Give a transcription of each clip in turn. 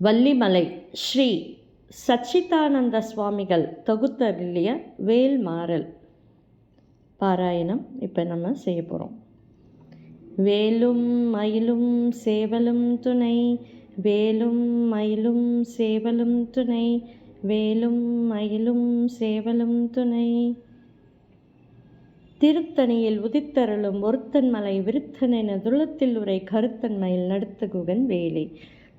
வள்ளிமலை ஸ்ரீ சச்சிதானந்த சுவாமிகள் தொகுத்தருளிய வேல்மாறல். பாராயணம் இப்போ நம்ம செய்ய போகிறோம் வேலும் மயிலும் சேவலும் துணை வேலும் மயிலும் சேவலும் துணை வேலும் மயிலும் சேவலும் துணை. திருத்தணியில் உதித்தருளும் ஒருத்தன் மலை விருத்தனென துளத்தில் உரை கருத்தன் மயில் நடுத்தகுகன் வேலை.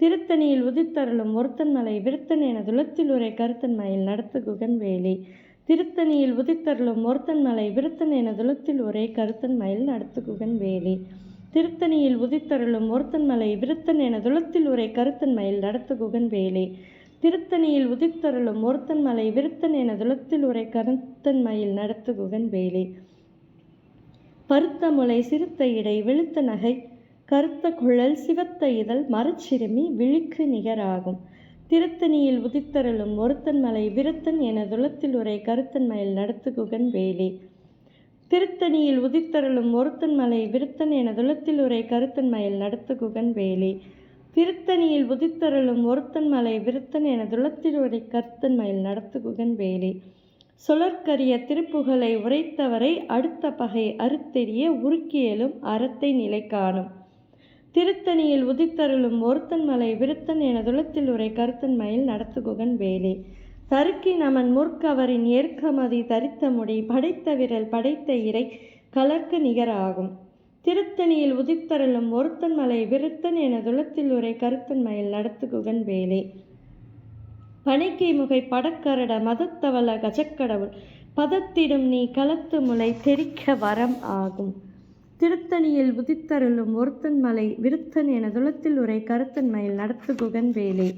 திருத்தணியில் உதித்தருளும் ஒருத்தன் மலை விருத்தன் என துளத்தில் உரை கருத்தன் மயில் நடத்து வேலை திருத்தணியில் உதித்தருளும் ஒருத்தன் மலை விருத்தன் என துளத்தில் உரை கருத்தன் மயில் நடத்து வேலை திருத்தணியில் உதித்தருளும் ஒருத்தன் மலை விருத்தன் என துளத்தில் உரை கருத்தன் மயில் நடத்து வேலை திருத்தணியில் உதித்தருளும் ஒருத்தன் மலை விருத்தன் என துளத்தில் உரை கருத்தன் மயில் நடத்து வேலை பருத்த முளை சிறுத்த இடை வெளுத்த நகை கருத்த குழல் சிவத்த இதழ் மரச்சிறுமி விழிக்கு நிகராகும். திருத்தணியில் உதித்தருளும் ஒருத்தன் மலை விருத்தன் என துளத்தில் உரை கருத்தன் மயில் நடத்துகுகன் வேலி. திருத்தணியில் உதித்தருளும் ஒருத்தன் மலை விருத்தன் என துளத்தில் உரை கருத்தன் மயில் நடத்துகுகன் வேலி. திருத்தணியில் உதித்தருளும் ஒருத்தன் மலை விருத்தன் என துளத்தில் உரை கருத்தன் மயில் நடத்துகுகன் வேலி. சுழற்கரிய திருப்புகழை உரைத்தவரை அடுத்த பகை அறுத்தெறிய உருக்கியலும் அறத்தை நிலை காணும் திருத்தணியில் உதித்தருளும் ஒருத்தன் மலை விருத்தன் என துளத்தில் உரை கருத்தன் மயில் நடத்துகுகன் வேலை. தருக்கி நமன் முற்கவரின் ஏற்கமதி தரித்த முடி படைத்த விரல் படைத்த இறை கலர்க்கு நிகராகும். திருத்தணியில் உதித்தருளும் ஒருத்தன் மலை விருத்தன் என துளத்தில் உரை கருத்தன் மயில் நடத்துகுகன் வேலே. பனைக்கை முகை படக்கரட மதத்தவள கஜக்கடவுள் பதத்திடும் நீ கலத்து முளை தெரிக்க வரம் ஆகும். திருத்தணியில் உதித்தருளும் ஒருத்தன் மலை விருத்தன் என துளத்தில் உரை கருத்தன் மயில் நடத்து குகன் வேலை.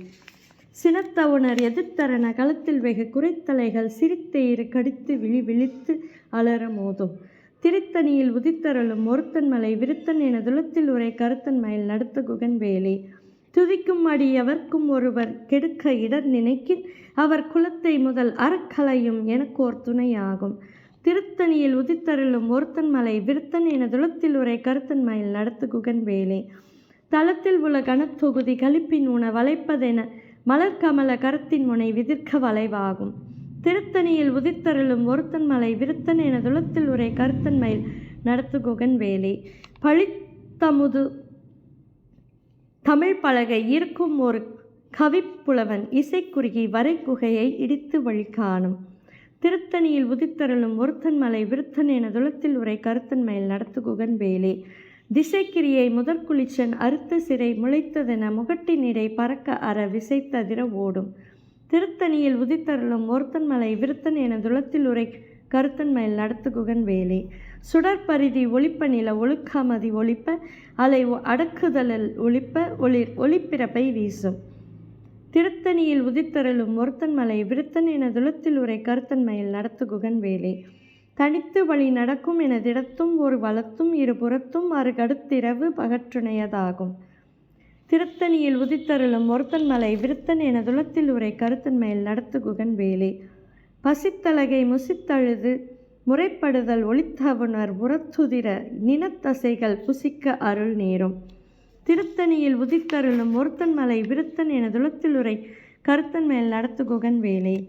சினத்தவுணர் எதிர்த்தரன களத்தில் வெகு குறைத்தலைகள் சிரித்தேறு கடித்து விழி விழித்து அலற மோதும். திருத்தணியில் உதித்தருளும் ஒருத்தன் மலை விருத்தன் என துளத்தில் உரை கருத்தன் மயில் நடத்துகுகன் வேலை. துதிக்கும் அடி எவர்க்கும் ஒருவர் கெடுக்க இடர் நினைக்கின் அவர் குலத்தை முதல் அறக்கலையும் எனக்கோர் துணையாகும். திருத்தணியில் உதித்தருளும் ஒருத்தன் மலை விருத்தன் என துளத்தில் உரை கருத்தன் மயில் நடத்துகுகன் வேலை. தளத்தில் உள்ள கனத்தொகுதி கழிப்பின் உண வளைப்பதென மலர்கமல கரத்தின் முனை விதிர்க்க வளைவாகும். திருத்தணியில் உதித்தருளும் ஒருத்தன் மலை விருத்தன் என துளத்தில் உரை கருத்தன் மயில் நடத்துகுகன் வேலை. பழித்தமுது தமிழ் பலகை இருக்கும் ஒரு கவிப்புலவன் இசைக்குறுகி வரை குகையை இடித்து வழி காணும் திருத்தணியில் உதித்தருளும் ஒருத்தன் மலை விருத்தன் என துளத்தில் உரை கருத்தன் மயில் நடத்துகுகன் வேலை. திசைக்கிரியை முதற்குளிச்சன் அறுத்த சிறை முளைத்ததென முகட்டினிடை பறக்க அற விசைத்ததிர ஓடும். திருத்தணியில் உதித்தருளும் ஒருத்தன் மலை விருத்தன் என துளத்தில் உரை கருத்தன் மயில் நடத்துகுகன் வேலை. சுடற்பரிதி ஒளிப்ப நில ஒழுக்காமதி ஒழிப்ப அலை அடக்குதலில் ஒளிப்ப ஒளிர் ஒளிப்பிறப்பை வீசும். திருத்தணியில் உதித்தருளும் ஒருத்தன் மலை விருத்தன் என துளத்தில் உரை கருத்தன்மையில் நடத்து குகன் வேலை. தனித்து வழி நடக்கும் என திடத்தும் ஒரு வளத்தும் இருபுறத்தும் அரு கடுத்திரவு பகற்றுணையதாகும். திருத்தணியில் உதித்தருளும் ஒருத்தன் மலை விருத்தன் என துளத்தில் உரை கருத்தன்மையில் நடத்து குகன் வேலே. பசித்தலகை முசித்தழுது முறைப்படுதல் ஒளித்தவுணர் உரத்துதிர நினத்தசைகள் புசிக்க அருள் நேரும். திருத்தணியில் உதித்தருளும் ஒருத்தன் மலை விருத்தன் என துளத்திலுரை கருத்தன் மேல் நடத்து குகன் வேலை.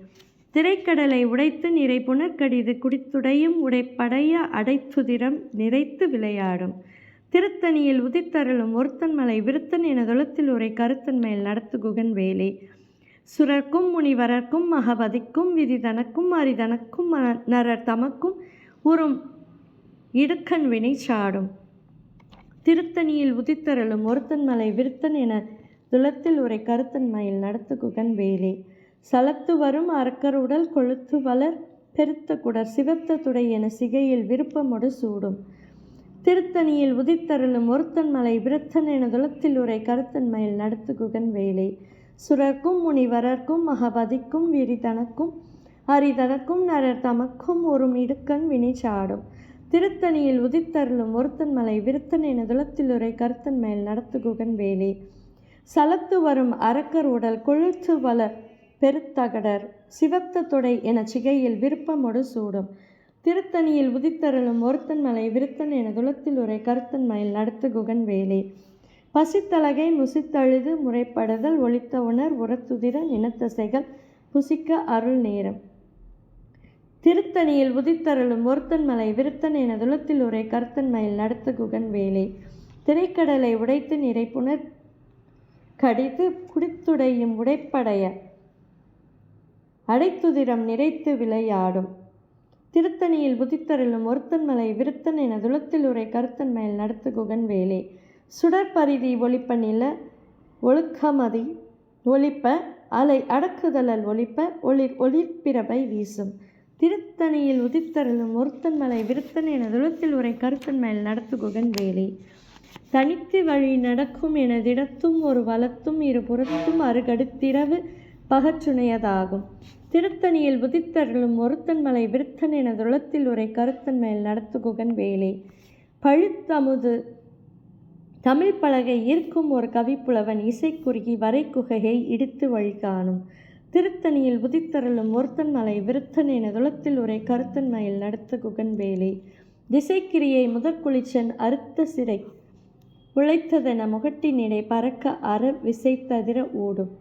திரைக்கடலை உடைத்து நிறை புனர்கடிது குடித்துடையும் உடைப்படைய அடைத்துதிரம் நிறைத்து விளையாடும். திருத்தணியில் உதித்தருளும் ஒருத்தன் மலை விருத்தன் என துளத்தில் உரை கருத்தன் மேல் நடத்து குகன் வேலை. சுரர்க்கும் முனிவரர்க்கும் மகபதிக்கும் விதிதனக்கும் அரிதனக்கும் ம- நரர் தமக்கும் உறும் இடுக்கண் வினை சாடும். திருத்தணியில் உதித்தருளும் ஒருத்தன் மலை விருத்தன் என துளத்தில் உரை கருத்தன் மயில் நடத்து குகன் வேலே. சலத்து வரும் அரக்கர் உடல் கொழுத்து வளர் பெருத்த குடர் சிவத்த துடை என சிகையில் விருப்பமொடு சூடும். திருத்தணியில் உதித்தருளும் ஒருத்தன் மலை விருத்தன் என துளத்தில் உரை கருத்தன் மயில் நடத்து குகன் வேலே. சுரர்க்கும் முனிவரர்க்கும் மகபதிக்கும் விரிதனக்கும் அரிதனக்கும் நரர் தமக்கும் ஒரு மிடுக்கன் வினை சாடும். திருத்தணியில் உதித்தருளும் ஒருத்தன் மலை விருத்தன் என துளத்தில் உரை கருத்தன் மேல் நடத்துகுகன் வேலி. சலத்து வரும் அரக்கர் உடல் கொழுத்து வளர் பெருத்தகடர் சிவத்த தொடை என சிகையில் விருப்பமொடு சூடும். திருத்தணியில் உதித்தருளும் ஒருத்தன் மலை விருத்தன் என துளத்தில் உரை கருத்தன் மயில் நடத்துகுகன் வேலி. பசித்தலகை முசித்தழுது முறைப்படுதல் ஒளித்த உணர் உரத்துதிர நினத்தசைகள் புசிக்க அருள் நேரம். திருத்தணியில் உதித்தருளும் ஒருத்தன் மலை விருத்தன் என துளத்தில் உரை கர்த்தன் மயில் நடத்துகுகன் வேலை. திரைக்கடலை உடைத்து நிறைப்புணர் கடித்து குடித்துடையும் உடைப்படைய. அடைத்துதிரம் நிறைத்து விளையாடும். திருத்தணியில் உதித்தருளும் ஒருத்தன் மலை விருத்தன் என துளத்தில் உரை கருத்தன் மேல் நடத்துகுகன் வேலே. சுடற்பரிதி ஒளிப்ப நில ஒழுக்கமதி ஒளிப்ப அலை அடக்குதலல் ஒழிப்ப ஒளிர் ஒளிர்பிறவை வீசும். திருத்தணியில் உதித்தருளும் ஒருத்தன் மலை விருத்தன் என துளத்தில் உரை கருத்தன் மேல் நடத்துகுகன் வேலி. தனித்து வழி நடக்கும் எனதிடத்தும் ஒரு வலத்தும் இரு புறத்தும் அருகடுத்திரவு பகச்சுனையதாகும் திருத்தணியில் உதித்தருளும் ஒருத்தன் மலை விருத்தன் என துளத்தில் உரை கருத்தன் மேல் நடத்துகுகன் வேலி. பழுத்தமுது தமிழ் பலகை ஈர்க்கும் ஒரு கவிப்புலவன் இசைக்குறுகி வரைக்குகையை இடித்து வழி காணும் திருத்தணியில் உதித்தருளும் ஒருத்தன் மலை விருத்தன் என துளத்தில் உரை கருத்தன் மயில் நடத்த குகன்வேலி. திசைக்கிரியை முதற்குளிச்சன் அறுத்த சிறை உழைத்ததென முகட்டினிடை பறக்க அற விசைத்ததிர ஓடும்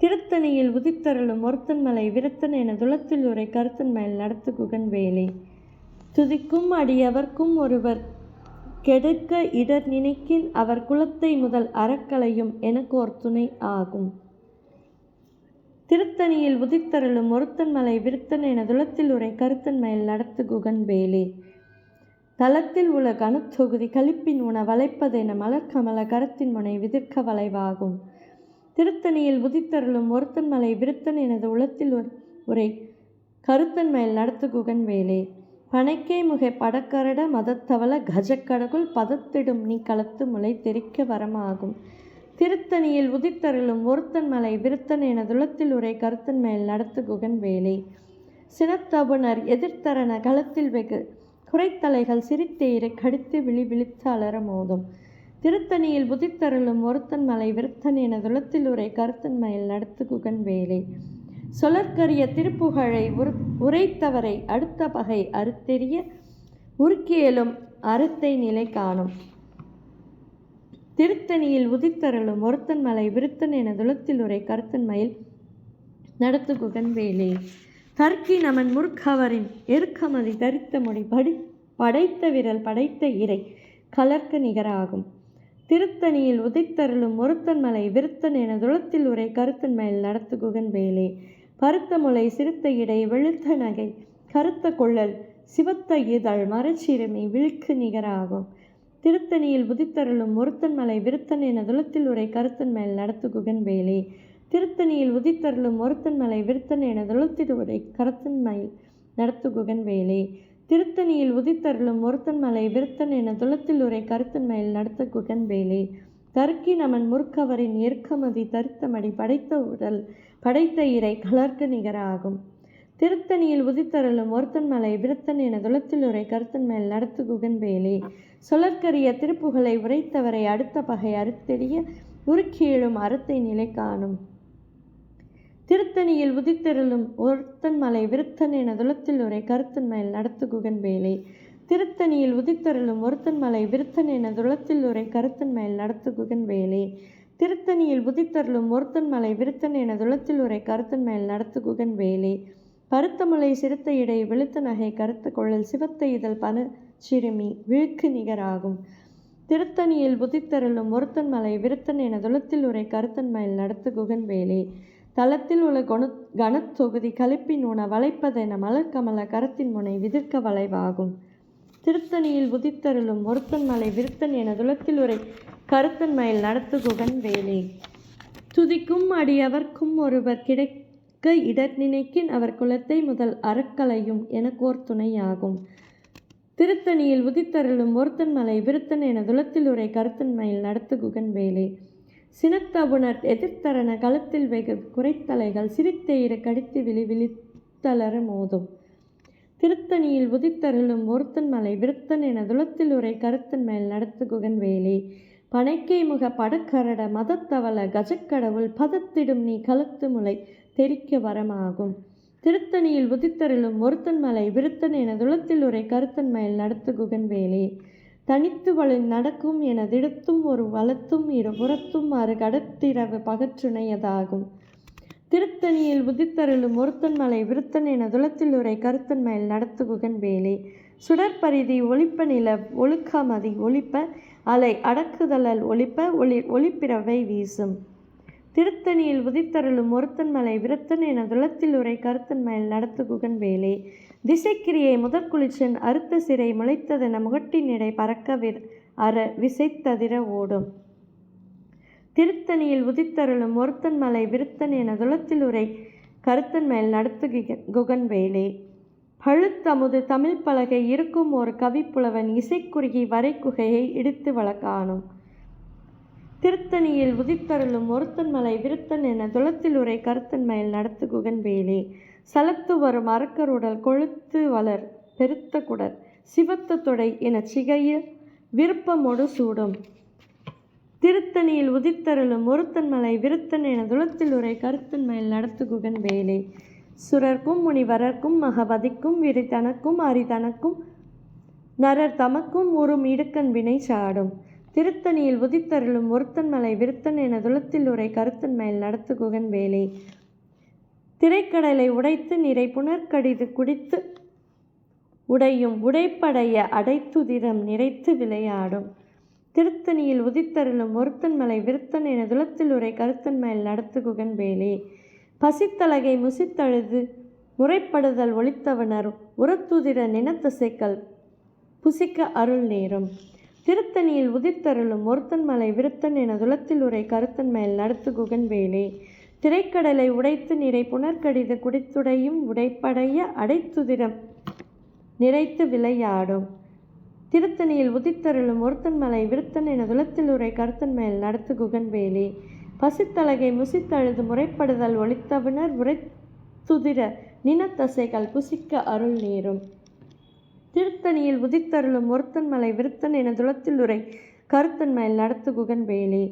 திருத்தணியில் உதித்தருளும் ஒருத்தன் மலை விருத்தன் என துளத்தில் உரை கருத்தன் மயில் நடத்து குகன் வேலை துதிக்கும் அடியவர்க்கும் ஒருவர் கெடுக்க இடர் நினைக்கின் அவர் குலத்தை முதல் அறக்கலையும் ஒரு துணை ஆகும். திருத்தணியில் உதித்தருளும் ஒருத்தன் மலை விருத்தன் என துளத்தில் உரை கருத்தன் மயில் நடத்து குகன் வேலே. தளத்தில் உள்ள கணுத்தொகுதி கலிப்பின் உண வளைப்பதென மலர்கமல கரத்தின் முனை விதிர்க்க வளைவாகும். திருத்தணியில் உதித்தருளும் ஒருத்தன் மலை விருத்தன் எனது உளத்தில் உரை கருத்தன் மேல் நடத்து குகன் வேலே. பனைக்கே முகை படக்கரட மதத்தவள கஜக்கடகுள் பதத்திடும் நீ களத்து முளை தெரிக்க வரமாகும். திருத்தணியில் உதித்தருளும் ஒருத்தன் மலை விருத்தன் என துளத்தில் உரை கருத்தன் மேல் நடத்து குகன் வேலை. சினத்தபுணர் எதிர்த்தரன களத்தில் வெகு குறைத்தலைகள் சிரித்தேரை கடித்து விழி விழித்து அலர மோதும். திருத்தணியில் உதித்தருளும் ஒருத்தன் மலை விருத்தன் என துளத்தில் உரை கருத்தன் மயில் நடத்து குகன் வேலை. சொலற்கரிய திருப்புகழை உரு உரைத்தவரை அடுத்த பகை அறுத்தெறிய உருக்கியலும் அறத்தை நிலை காணும். திருத்தணியில் உதித்தருளும் ஒருத்தன் மலை விருத்தன் என துளத்தில் உரை கருத்தன் மயில் நடத்து குகன்வேலே தர்க்கி நமன் முற்கவரின் எருக்கமதி தரித்த முடி படி படைத்த விரல் படைத்த இறை கலர்க்க நிகராகும். திருத்தணியில் உதித்தருளும் ஒருத்தன் மலை விருத்தன் என துளத்தில் உரை கருத்தன் மேல் நடத்து குகன் வேலே. பருத்த முளை சிறுத்த இடை வெளுத்த நகை கருத்த கொள்ளல் சிவத்த இதழ் மரச்சிறுமி விழுக்கு நிகராகும். திருத்தணியில் உதித்தருளும் ஒருத்தன் மலை விருத்தன் என துளத்தில் உரை கருத்தன் மேல் நடத்து குகன் திருத்தணியில் உதித்தருளும் ஒருத்தன் மலை விருத்தன் என துளத்தில் உரை கருத்தன் மயில் நடத்து குகன் திருத்தணியில் உதித்தருளும் ஒருத்தன் மலை விருத்தன் என துளத்தில் உரை கருத்தன் மேல் நடத்த குகன் தர்க்கி நமன் முற்கவரின் ஏற்கமதி தருத்தமடி படைத்த உடல் படைத்த இறை கலர்க்க நிகராகும். திருத்தணியில் உதித்தருளும் ஒருத்தன் மலை விருத்தன் என துளத்தில் உரை கருத்தன் மேல் நடத்து குகன் வேலே சொலற்கரிய திருப்புகளை உரைத்தவரை அடுத்த பகை அறுத்தெறிய உருக்கியெழும் அறத்தை நிலை காணும். திருத்தணியில் உதித்தருளும் ஒருத்தன் மலை விருத்தன் என துளத்தில் உரை கருத்தன் மேல் நடத்து குகன்பேலே. திருத்தணியில் உதித்தருளும் ஒருத்தன் மலை விருத்தன் என துளத்தில் உரை கருத்தன் மேல் நடத்து குகன்வேலே திருத்தணியில் உதித்தருளும் ஒருத்தன் மலை விருத்தன் என துளத்தில் உரை கருத்தன் மேல் நடத்து குகன் வேலே பருத்தமலை சிறுத்தை சிறுத்த இடை வெளுத்த நகை கருத்த கொள்ளல் சிவத்த இதழ் பனு சிறுமி விழுக்கு நிகராகும். திருத்தணியில் புதித்தருளும் ஒருத்தன் மலை விருத்தன் என துளத்தில் உரை கருத்தன் மயில் நடத்து குகன் வேலே. தளத்தில் உள்ள கொணு கனத்தொகுதி கலிப்பின் உண வளைப்பதென மலர்கமல கரத்தின் முனை விதிர்க்க வளைவாகும். திருத்தணியில் உதித்தருளும் ஒருத்தன் மலை விருத்தன் என துளத்தில் உரை கருத்தன் மயில் நடத்து குகன் வேலே. துதிக்கும் அடியவர்க்கும் ஒருவர் கிடை இடர் நினைக்கின் அவர் குலத்தை முதல் அறக்கலையும் எனக்கோர் துணையாகும் திருத்தணியில் உதித்தருளும் ஒருத்தன் மலை விருத்தன் என துளத்தில் உரை கருத்தன் மயில் நடத்து குகன் வேலே. சினத்தபுணர் எதிர்த்தரன களத்தில் வெகு குறைத்தலைகள் சிரித்தெயிர கடித்து விழி விழித்தளர மோதும். திருத்தணியில் உதித்தருளும் ஒருத்தன் மலை விருத்தன் என துளத்தில் உரை கருத்தன் மேல் நடத்து குகன் வேலே. பனைக்கை முக படக்கரட மதத்தவள கஜக்கடவுள் பதத்திடும் நீ கழுத்து முளை தெரிக்க வரமாகும். திருத்தணியில் உதித்தருளும் ஒருத்தன் மலை விருத்தன் என துளத்தில் உரை கருத்தன் மயில் நடத்து குகன்வேலே தனித்து வழி நடக்கும் என திடுத்தும் ஒரு வளத்தும் இரு புறத்தும் அறு கடத்திரவு பகற்றுணையதாகும். திருத்தணியில் உதித்தருளும் ஒருத்தன் மலை விருத்தன் என துளத்தில் உரை கருத்தன் மயில் நடத்து குகன்வேலே சுடற்பரிதி ஒளிப்ப நில ஒழுக்கமதி ஒளிப்ப அலை அடக்குதலல் ஒளிப்ப ஒளி ஒளிப்பிறவை வீசும். திருத்தணியில் உதித்தருளும் ஒருத்தன் மலை விருத்தன் என துளத்தில் உரை கருத்தன் மயில் நடத்து குகன் திசைக்கிரியை முதற்குளிச்சன் அறுத்த சிறை முளைத்ததென முகட்டின் இடை பறக்க விர் அற விசைத்ததிர ஓடும். திருத்தணியில் உதித்தருளும் ஒருத்தன் மலை விருத்தன் என துளத்தில் உரை கருத்தன் மேல் நடத்து கிக- குகன் வேலே. பழுத்தமுது தமிழ் பலகை இருக்கும் ஒரு கவிப்புலவன் இசைக்குறுகி வரைக்குகையை இடித்து வழக்கானும். திருத்தணியில் உதித்தருளும் ஒருத்தன் மலை விருத்தன் என துளத்தில் உரை கருத்தன் மயில் நடத்து குகன் வேலே. சலத்து வரும் அரக்கருடல் கொழுத்து வளர் பெருத்த குடர் சிவத்த தொடை என சிகைய விருப்பமொடு சூடும். திருத்தணியில் உதித்தருளும் ஒருத்தன் மலை விருத்தன் என துளத்தில் உரை கருத்தன் மயில் நடத்து குகன் வேலே. சுரர்க்கும் முனிவரர்க்கும் மகவதிக்கும் விரிதனக்கும் அரிதனக்கும் நரர் தமக்கும் உறும் இடுக்கண் வினை சாடும். திருத்தணியில் உதித்தருளும் ஒருத்தன் மலை விருத்தன் என துளத்தில் உரை கருத்தன் மேல் நடத்து குகன் வேலை. திரைக்கடலை உடைத்து நிறை புனர்கடிது குடித்து உடையும் உடைப்படைய அடைத்துதிரம் நிறைத்து விளையாடும். திருத்தணியில் உதித்தருளும் ஒருத்தன் மலை விருத்தன் என துளத்தில் உரை கருத்தன் மேல் நடத்து குகன் வேலே. பசித்தலகை முசித்தழுது முறைப்படுதல் ஒளித்தவனர் உரத்துதிர நினத்தசைக்கல் புசிக்க அருள் நேரும். திருத்தணியில் உதித்தருளும் ஒருத்தன் மலை விருத்தன் என துளத்தில் உரை கருத்தன் மேல் நடத்து குகன்வேலே திரைக்கடலை உடைத்து நிறை புனர்கடிது குடித்துடையும் உடைப்படைய அடைத்துதிரம் நிறைத்து விளையாடும். திருத்தணியில் உதித்தருளும் ஒருத்தன் மலை விருத்தன் என துளத்தில் உரை கருத்தன் மேல் நடத்து குகன்வேலே பசித்தலகை முசித்தழுது முறைப்படுதல் ஒளித்தவினர் உரைத்துதிர நினத்தசைகள் புசிக்க அருள் நேரும். திருத்தணியில் உதித்தருளும் ஒருத்தன் மலை விருத்தன் என துளத்தில் உரை கருத்தன் மயில் நடத்து குகன் வேலே.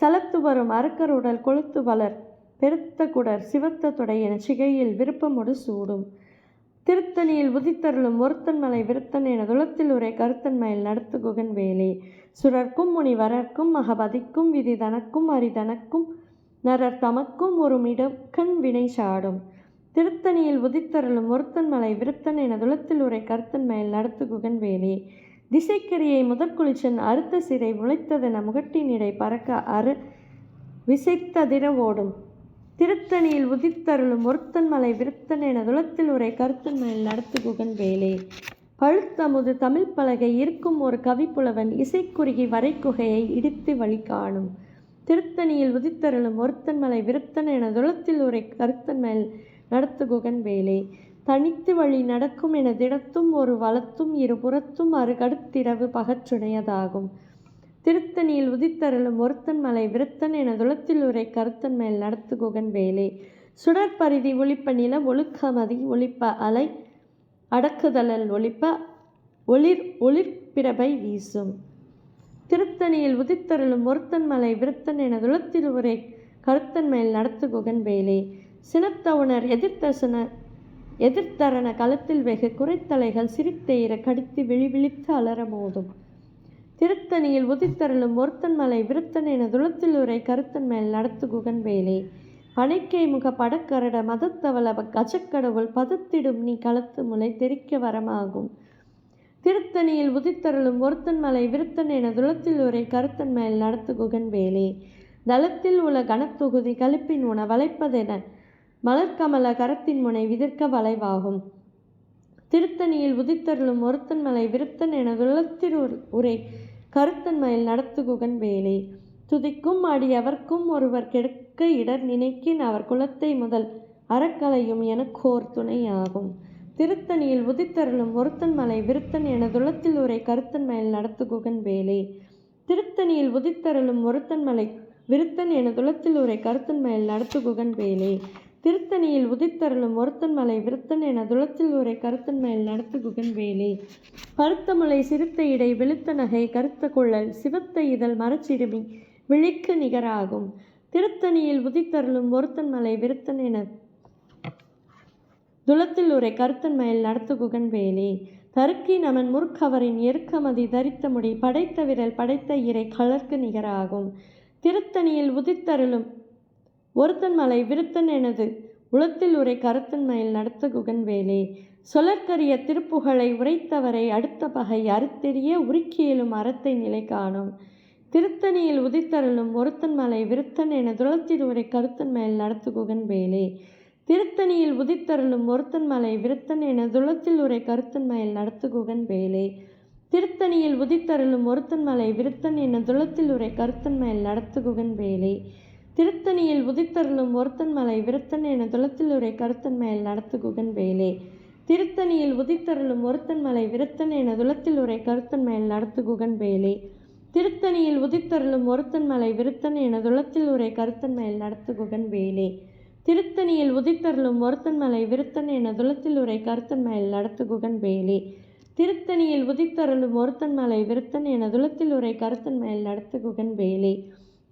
சலத்து வரும் அரக்கருடல் கொழுத்து வளர் பெருத்த குடர் சிவத்த தொடை என சிகையில் விருப்பமொடு சூடும். திருத்தணியில் உதித்தருளும் ஒருத்தன் மலை விருத்தன் என துளத்தில் உரை கருத்தன் மயில் நடத்து குகன் வேலே. சுரர்க்கும் முனிவரர்க்கும் மகபதிக்கும் விதி தனக்கும் அரிதனக்கும் நரர் தமக்கும் ஒரு மிடக்கண் வினை சாடும். திருத்தணியில் உதித்தருளும் ஒருத்தன் மலை விருத்தன் என துளத்தில் உரை கருத்தன் மேல் நடத்து குகன்வேலே திசைக்கரியை முதற்குளிச்சன் அறுத்த சிறை முளைத்ததென முகட்டின் இடை பறக்க அறு விசைத்ததிர ஓடும். திருத்தணியில் உதித்தருளும் ஒருத்தன் மலை விருத்தன் என துளத்தில் உரை கருத்தன் மேல் நடத்து குகன் வேலே. பழுத்தமுது தமிழ் பலகை இருக்கும் ஒரு கவிப்புலவன் இசைக்குறுகி வரைக்குகையை இடித்து வழி காணும். திருத்தணியில் உதித்தருளும் ஒருத்தன் மலை விருத்தன் என துளத்தில் உரை கருத்தன் மேல் நடத்து குகன் வேலே. தனித்து வழி நடக்கும் என திடத்தும் ஒரு வளத்தும் இரு புறத்தும் அரு பகற்றுணையதாகும். திருத்தணியில் உதித்தருளும் ஒருத்தன் மலை விருத்தன் என துளத்தில் உரை கருத்தன் மேல் நடத்துகுகன் வேலே. சுடற்பரிதி ஒழிப்ப நில ஒழுக்கமதி ஒழிப்ப அலை அடக்குதலல் ஒளிப்ப ஒளிர் ஒளிர்பிரபை வீசும். திருத்தணியில் உதித்தருளும் ஒருத்தன் மலை விருத்தன் என துளத்தில் உரை கருத்தன் மேல் நடத்துகுகன் வேலே. சினத்தவுணர் எதிர்த்தசன எதிர்த்தரண களத்தில் வெகு குறைத்தலைகள் சிரித்தெயிர கடித்து விழிவிழித்து அலற மோதும். திருத்தணியில் உதித்தருளும் ஒருத்தன் மலை விருத்தன் என துளத்தில் உரை கருத்தன் மேல் நடத்து குகன் வேலே. பனைக்கை முக படக்கரட மதத்தவள கஜக்கடவுள் பதத்திடும் நீ களத்து முளை தெரிக்க வரமாகும். திருத்தணியில் உதித்தருளும் ஒருத்தன் மலை விருத்தன் என துளத்தில் உரை கருத்தன் மேல் நடத்து குகன் வேலே. தளத்தில் உள்ள கனத்தொகுதி கலிப்பின் உண வளைப்பதென மலர்கமல கரத்தின் முனை விதிர்க்க வளைவாகும். திருத்தணியில் உதித்தருளும் ஒருத்தன் மலை விருத்தன் என துளத்தில் உரை கருத்தன் மயில் நடத்துகுகன் வேலை. துதிக்கும் அடி அவர்க்கும் ஒருவர் கெடுக்க இடர் நினைக்கின் அவர் குலத்தை முதல் அறக்கலையும் எனக்கோர் துணையாகும். திருத்தணியில் உதித்தருளும் ஒருத்தன் மலை விருத்தன் என துளத்தில் உரை கருத்தன் மயில் நடத்துகுகன் வேலை. திருத்தணியில் உதித்தருளும் ஒருத்தன் மலை விருத்தன் என துளத்தில் உரை கருத்தன் மயில் நடத்துகுகன் வேலை. திருத்தணியில் உதித்தருளும் ஒருத்தன் மலை விருத்தன் என துளத்தில் உரை கருத்தன் மேல் நடத்து குகன்வேலி பருத்த மலை சிறுத்த இடை வெளுத்த நகை கருத்த குழல் சிவத்த இதழ் மரச்சிறுமி விழிக்கு நிகராகும். திருத்தணியில் உதித்தருளும் ஒருத்தன் மலை விருத்தன் என துளத்தில் உரை கருத்தன் மேல் நடத்து குகன்வேலி தருக்கி நமன் முற்கவரின் எருக்கமதி தரித்த முடி படைத்த விரல் படைத்த இறை கலர்க்கு நிகராகும். திருத்தணியில் உதித்தருளும் ஒருத்தன் மலை விருத்தன் எனது உளத்தில் உரை கருத்தன் மயில் நடத்துகுகன் வேலே. சொலற்கரிய திருப்புகழை உரைத்தவரை அடுத்த பகை அறுத்தெறிய உருக்கியலும் அறத்தை நிலை காணும். திருத்தணியில் உதித்தருளும் ஒருத்தன் மலை விருத்தன் என துளத்தில் உரை கருத்தன் மேல் நடத்துகுகன் வேலே. திருத்தணியில் உதித்தருளும் ஒருத்தன் மலை விருத்தன் என துளத்தில் உரை கருத்தன் மேல் நடத்துகுகன் வேலே. திருத்தணியில் உதித்தருளும் ஒருத்தன் மலை விருத்தன் என துளத்தில் உரை கருத்தன் மேல் நடத்துகுகன் வேலே. திருத்தணியில் உதித்தருளும் ஒருத்தன் மலை விருத்தன் என துளத்தில் உரை கருத்தன் மேல் நடத்துகுகன் வேலே. திருத்தணியில் உதித்தருளும் ஒருத்தன் மலை விருத்தன் என துளத்தில் உரை கருத்தன் மேல் நடத்துகுகன் வேலே. திருத்தணியில் உதித்தருளும் ஒருத்தன் மலை விருத்தன் என துளத்தில் உரை கருத்தன் மேல் நடத்துகுகன் வேலே. திருத்தணியில் உதித்தருளும் ஒருத்தன் மலை விருத்தன் என துளத்தில் உரை கருத்தன் மேல் நடத்துகுகன் வேலே. திருத்தணியில் உதித்தருளும் ஒருத்தன் மலை விருத்தன் என துளத்தில் உரை கருத்தன் மேல் நடத்துகுகன் வேலே.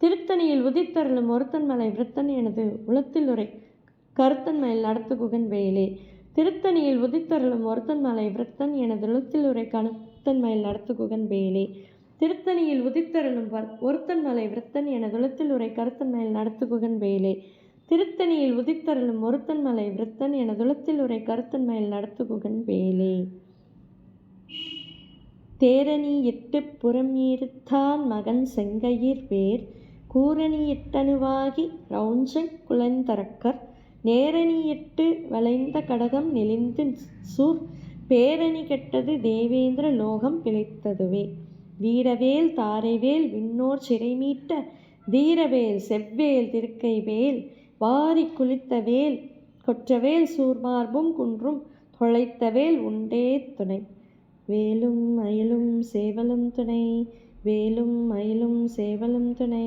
திருத்தணியில் உதித்தருளும் ஒருத்தன் மலை விருத்தன் எனது உளத்தில் உரை கருத்தன் நடத்து நடத்துகுகன் வேலே. திருத்தணியில் உதித்தருளும் ஒருத்தன் மலை விருத்தன் எனது உளத்தில் உரை கருத்தன் நடத்து குகன் வேலே. திருத்தணியில் உதித்தருளும் ஒருத்தன் மலை விருத்தன் எனது உளத்தில் உரை கருத்தன் நடத்து குகன் வேலே. திருத்தணியில் உதித்தருளும் ஒருத்தன் மலை விருத்தன் எனது உளத்தில் உரை கருத்தன் நடத்து குகன் வேலே. தேரணி எட்டு புறம் இருத்தான் மகன் செங்கையிர் வேர். கூரணியிட்டனுவாகி ரவுஞ்சன் குலந்தரக்கர் நேரணியிட்டு வளைந்த கடகம் நெளிந்து சூர் பேரணி கெட்டது தேவேந்திர லோகம் பிழைத்ததுவே. வீரவேல் தாரைவேல் விண்ணோர் சிறைமீட்ட தீரவேல் செவ்வேல் திருக்கைவேல் வாரி குளித்த வேல் கொற்றவேல் சூர்மார்பும் குன்றும் தொலைத்தவேல் உண்டே துணை. வேலும் மயிலும் சேவலும் துணை வேலும் மயிலும் சேவலும் துணை.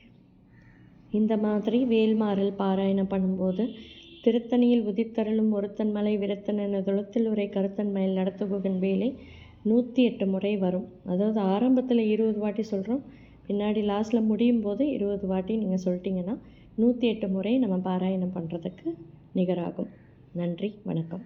இந்த மாதிரி வேல்மாறல் பாராயணம் பண்ணும்போது திருத்தணியில் உதித்தருளும் ஒருத்தன் மலை விரத்தன் என துளத்தில் உரை கருத்தன் மயில் நடத்துகுகன் வேலை நூற்றி எட்டு முறை வரும். அதாவது ஆரம்பத்தில் இருபது வாட்டி சொல்கிறோம் பின்னாடி லாஸ்ட்டில் முடியும் போது இருபது வாட்டி நீங்கள் சொல்லிட்டீங்கன்னா நூற்றி எட்டு முறை நம்ம பாராயணம் பண்ணுறதுக்கு நிகராகும். நன்றி வணக்கம்.